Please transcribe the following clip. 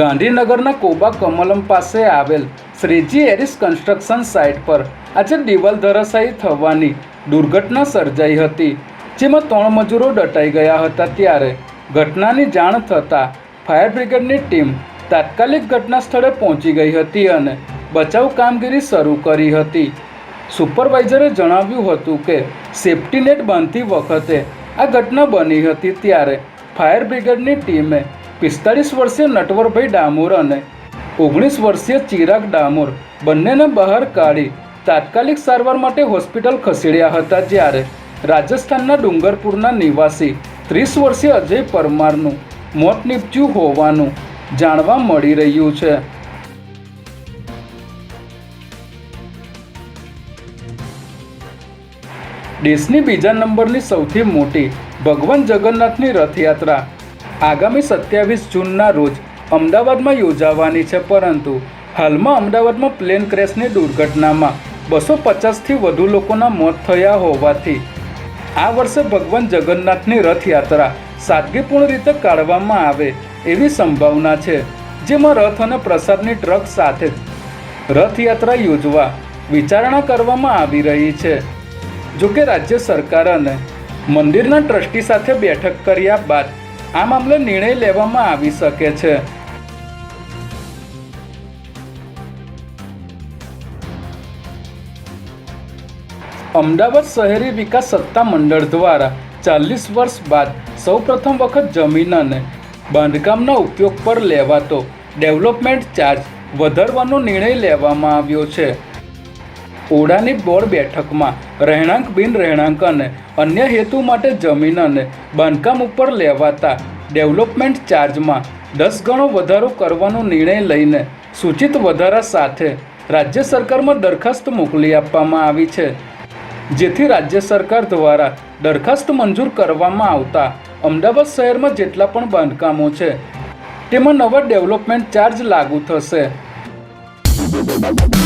ગાંધીનગરના કોબા કમલમ પાસે આવેલ શ્રીજી એરિસ કન્સ્ટ્રક્શન સાઇટ પર આજે દિવાલ ધરાશાયી થવાની દુર્ઘટના સર્જાઈ હતી, જેમાં ત્રણ મજૂરો દટાઈ ગયા હતા ત્યારે. ઘટનાની જાણ થતાં ફાયર બ્રિગેડની ટીમ તાત્કાલિક ઘટના સ્થળે પહોંચી ગઈ હતી અને બચાવ કામગીરી શરૂ કરી હતી. સુપરવાઇઝરે જણાવ્યું હતું કે, સેફ્ટી નેટ બાંધતી વખતે આ ઘટના બની હતી ત્યારે ફાયર બ્રિગેડની ટીમે પિસ્તાળીસ વર્ષીય નટવરભાઈ ડામોર અને ઓગણીસ વર્ષીય ચિરાગ ડામોર બંનેને બહાર કાઢી તાત્કાલિક સારવાર માટે હોસ્પિટલ ખસેડ્યા હતા જ્યારે રાજસ્થાનના ડુંગરપુરના નિવાસી ત્રીસ વર્ષીય અજય પરમારનું મોત નીપજ્યું હોવાનું જાણવા મળી રહ્યું છે. દેશની બીજા નંબરની સૌથી મોટી ભગવાન જગન્નાથની રથયાત્રા આગામી સત્યાવીસ જૂનના રોજ અમદાવાદમાં યોજાવાની છે, પરંતુ હાલમાં અમદાવાદમાં પ્લેન ક્રેશની દુર્ઘટનામાં બસો પચાસથી વધુ લોકોના મોત થયા હોવાથી આ વર્ષે ભગવાન જગન્નાથની રથયાત્રા સાદગીપૂર્ણ રીતે કાઢવામાં આવે એવી સંભાવના છે, જેમાં રથ અને પ્રસાદની ટ્રક સાથે જ રથયાત્રા યોજવા વિચારણા કરવામાં આવી રહી છે. જોકે રાજ્ય સરકાર અને મંદિરના ટ્રસ્ટી સાથે બેઠક કર્યા બાદ આ મામલે નિર્ણય લેવામાં આવી શકે છે. અમદાવાદ શહેરી વિકાસ સત્તા મંડળ દ્વારા ચાલીસ વર્ષ બાદ સૌપ્રથમ વખત જમીન અને બાંધકામના ઉપયોગ પર લેવાતો ડેવલપમેન્ટ ચાર્જ વધારવાનો નિર્ણય લેવામાં આવ્યો છે. ઓડાની બોર્ડ બેઠકમાં રહેણાંક બિન રહેણાંક અને અન્ય હેતુ માટે જમીન અને બાંધકામ ઉપર લેવાતા ડેવલપમેન્ટ ચાર્જમાં દસ ગણો વધારો કરવાનો નિર્ણય લઈને સૂચિત વધારા સાથે રાજ્ય સરકારમાં દરખાસ્ત મોકલી આપવામાં આવી છે. જેથી રાજ્ય સરકાર દ્વારા દરખાસ્ત મંજૂર કરવામાં આવતા અમદાવાદ શહેરમાં જેટલા પણ બાંધકામો છે, તેમાં નવા ડેવલપમેન્ટ ચાર્જ લાગુ થશે. Thank you.